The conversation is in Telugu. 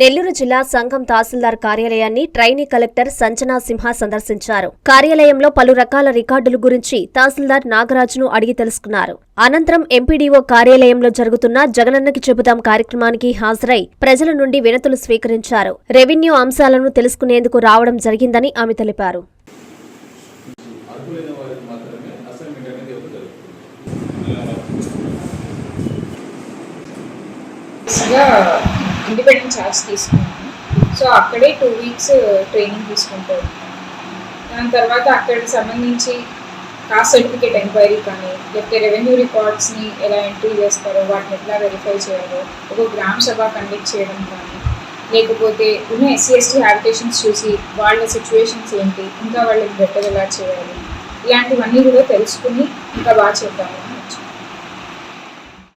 నెల్లూరు జిల్లా సంఘం తహసీల్దార్ కార్యాలయాన్ని ట్రైనీ కలెక్టర్ సంజనా సింహ సందర్శించారు. కార్యాలయంలో పలు రకాల రికార్డుల గురించి తహసీల్దార్ నాగరాజును అడిగి తెలుసుకున్నారు. అనంతరం ఎంపీడీఓ కార్యాలయంలో జరుగుతున్న జగనన్నకి చెబుదాం కార్యక్రమానికి హాజరై ప్రజల నుండి వినతులు స్వీకరించారు. రెవెన్యూ అంశాలను తెలుసుకునేందుకు రావడం జరిగిందని ఆమె తెలిపారు. Yeah. ఇండిపెండెంట్ ఛార్జ్ తీసుకున్నాను. సో అక్కడే టూ వీక్స్ ట్రైనింగ్ తీసుకుంటూ దాని తర్వాత అక్కడికి సంబంధించి కాస్ట్ సర్టిఫికేట్ ఎంక్వైరీ కానీ లేకపోతే రెవెన్యూ రికార్డ్స్ని ఎలా ఎంట్రీ చేస్తారో వాటిని ఎట్లా వెరిఫై చేయాలో ఒక గ్రామ సభ కండక్ట్ చేయడం కానీ లేకపోతే ఉన్న ఎస్సీ ఎస్టీ హ్యాబిటేషన్స్ చూసి వాళ్ళ సిచ్యువేషన్స్ ఏంటి ఇంకా వాళ్ళకి బెటర్ ఎలా చేయాలి ఇలాంటివన్నీ కూడా తెలుసుకుని ఇంకా బాగా చేద్దామని